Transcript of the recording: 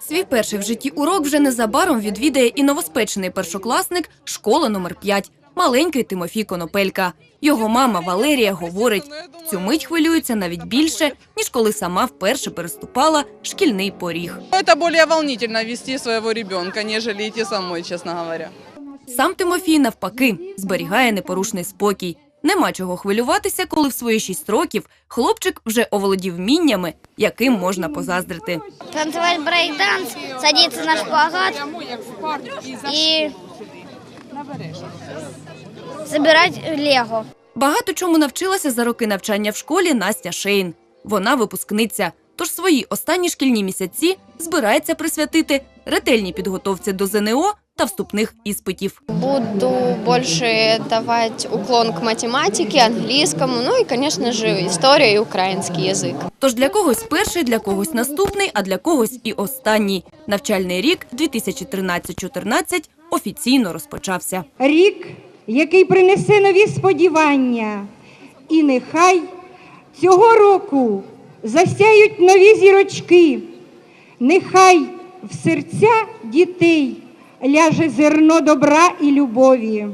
Свій перший в житті урок вже незабаром відвідає і новоспечений першокласник школи номер 5 маленький Тимофій Конопелька. Його мама Валерія говорить, цю мить хвилюється навіть більше, ніж коли сама вперше переступала шкільний поріг. Это более волнительно вести своего ребенка, нежели идти самой, честно говоря. Сам Тимофій, навпаки, зберігає непорушний спокій. Нема чого хвилюватися, коли в свої шість років хлопчик вже оволодів вміннями, яким можна позаздрити. танцевать брейк-данс, садиться на шпагат и собирать лего. Багато чому навчилася за роки навчання в школі Настя Шейн. Вона випускниця, тож свої останні шкільні місяці збирається присвятити ретельній підготовці до ЗНО та вступних іспитів. Буду больше давать уклон к математике, английскому, ну и, конечно же, история и украинский язык. Тож для когось перший, для когось наступний, а для когось і останній. Навчальний рік 2013-14 офіційно розпочався. рік, який принесе нові сподівання. І нехай цього року засяють нові зірочки, нехай в серця дітей ляже зерно добра і любові.